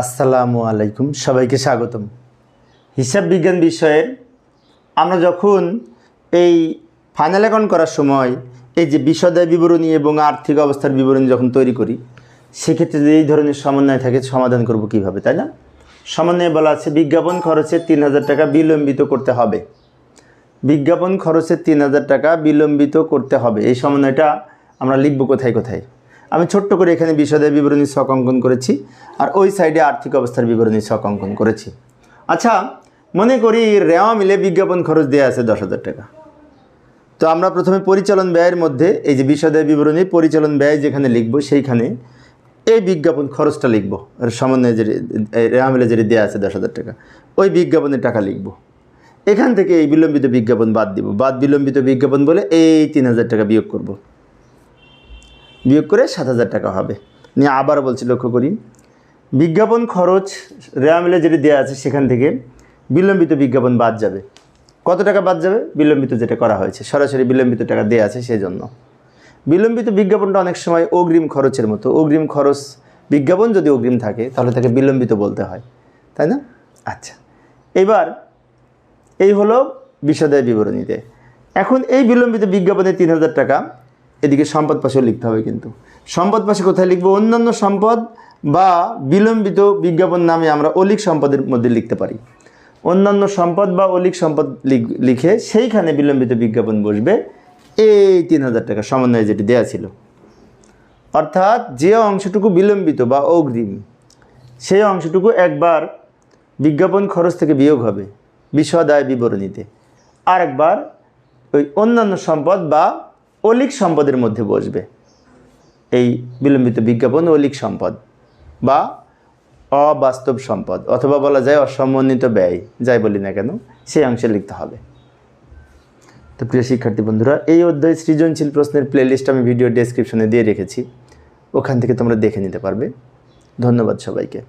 আসসালামু আলাইকুম, সবাইকে স্বাগতম। হিসাব বিজ্ঞান বিষয়ের আমরা যখন এই ফাইনাল অ্যাকাউন্ট করার সময় এই যে বিশদায় বিবরণী এবং আর্থিক অবস্থার বিবরণী যখন তৈরি করি, সেক্ষেত্রে যদি এই ধরনের সমন্বয় থাকে, সমাধান করব কীভাবে, তাই না? সমন্বয়ে বলা আছে, বিজ্ঞাপন খরচে তিন হাজার টাকা বিলম্বিত করতে হবে। বিজ্ঞাপন খরচে তিন হাজার টাকা বিলম্বিত করতে হবে। এই সমন্বয়টা আমরা লিখব কোথায় কোথায়? আমি ছোট্ট করে এখানে বিশদের বিবরণী ছক অঙ্কন করেছি, আর ওই সাইডে আর্থিক অবস্থার বিবরণী ছক অঙ্কন করেছি। আচ্ছা মনে করি রেওয়া মিলে বিজ্ঞাপন খরচ দেওয়া আছে দশ হাজার টাকা। তো আমরা প্রথমে পরিচালন ব্যয়ের মধ্যে এই যে বিশদের বিবরণী, পরিচালন ব্যয় যেখানে লিখব সেইখানে এই বিজ্ঞাপন খরচটা লিখব। আর সমন্বয়ে যে রেওয়া মিলে যেটি দেওয়া আছে দশ হাজার টাকা, ওই বিজ্ঞাপনের টাকা লিখব। এখান থেকে এই বিলম্বিত বিজ্ঞাপন বাদ দিব। বাদ বিলম্বিত বিজ্ঞাপন বলে এই তিন হাজার টাকা বিয়োগ করব। বিয়োগ করে সাত হাজার টাকা হবে। নিয়ে আবার বলছি, লক্ষ্য করি। বিজ্ঞাপন খরচ, রেয়া মিলে যেটি দেওয়া আছে সেখান থেকে বিলম্বিত বিজ্ঞাপন বাদ যাবে। কত টাকা বাদ যাবে? বিলম্বিত যেটা করা হয়েছে। সরাসরি বিলম্বিত টাকা দেওয়া আছে সেজন্য। বিলম্বিত বিজ্ঞাপনটা অনেক সময় অগ্রিম খরচের মতো। অগ্রিম খরচ, বিজ্ঞাপন যদি অগ্রিম থাকে, তাহলে তাকে বিলম্বিত বলতে হয়। তাই না? আচ্ছা। এবার এই হলো বিশদায় বিবরণীতে। এখন এই বিলম্বিত বিজ্ঞাপনে তিন হাজার টাকা এদিকে সম্পদ পাশেও লিখতে হবে কিন্তু। সম্পদ পাশে কোথায় লিখব? অন্যান্য সম্পদ বা বিলম্বিত বিজ্ঞাপন নামে আমরা অলিক সম্পদের মধ্যে লিখতে পারি। অন্যান্য সম্পদ বা অলিক সম্পদ লিখ- সেইখানে বিলম্বিত বিজ্ঞাপন বসবে। এই তিন হাজার টাকা সমন্বয়ে যেটি দেওয়া ছিল। অর্থাৎ যে অংশটুকু বিলম্বিত বা অগ্রিম, সেই অংশটুকু একবার বিজ্ঞাপন খরচ থেকে বিয়োগ হবে বিশদায় বিবরণীতে। আরেকবার ওই অন্যান্য সম্পদ বা অলিক সম্পদের মধ্যে বসবে। এই বিলম্বিত বিজ্ঞাপন অলিক সম্পদ বা অবাস্তব সম্পদ, অথবা বলা যায় অসমন্বিত ব্যয়, যাই বলি না কেন, সেই অংশে লিখতে হবে। তো প্রিয় শিক্ষার্থী বন্ধুরা, এই অধ্যায় সৃজনশীল প্রশ্নের প্লেলিস্ট আমি ভিডিও ডেসক্রিপশনে দিয়ে রেখেছি। ওখান থেকে তোমরা দেখে নিতে পারবে। ধন্যবাদ সবাইকে।